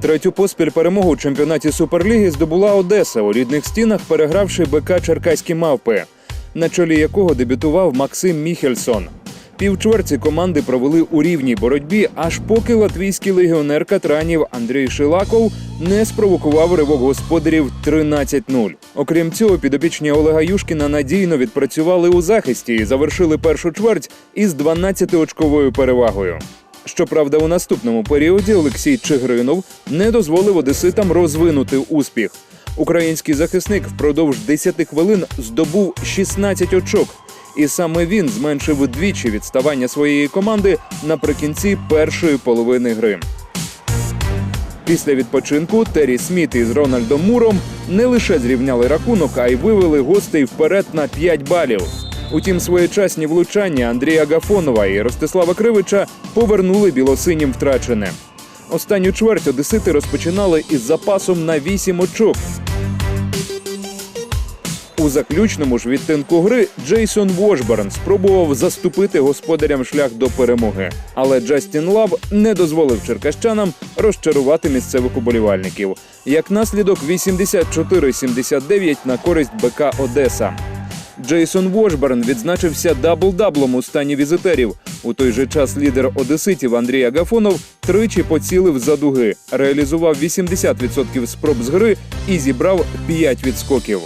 Третю поспіль перемогу у чемпіонаті Суперліги здобула Одеса у рідних стінах, перегравши БК Черкаські мавпи, на чолі якого дебютував Максим Міхельсон. Півчверці команди провели у рівній боротьбі, аж поки латвійський легіонер катранів Андрій Шилаков не спровокував ривок господарів 13-0. Окрім цього, підопічні Олега Юшкіна надійно відпрацювали у захисті і завершили першу чверть із 12-очковою перевагою. Щоправда, у наступному періоді Олексій Чигринов не дозволив одеситам розвинути успіх. Український захисник впродовж 10 хвилин здобув 16 очок, і саме він зменшив удвічі відставання своєї команди наприкінці першої половини гри. Після відпочинку Террі Сміт із Рональдом Муром не лише зрівняли рахунок, а й вивели гостей вперед на 5 балів. Утім, своєчасні влучання Андрія Гафонова і Ростислава Кривича повернули білосинім втрачене. Останню чверть одесити розпочинали із запасом на 8 очок. У заключному ж відтинку гри Джейсон Вошберн спробував заступити господарям шлях до перемоги. Але Джастін Лав не дозволив черкащанам розчарувати місцевих уболівальників. Як наслідок 84-79 на користь БК Одеса. Джейсон Вошберн відзначився дабл-даблом у стані візитерів. У той же час лідер одеситів Андрій Агафонов тричі поцілив за дуги, реалізував 80% спроб з гри і зібрав 5 відскоків.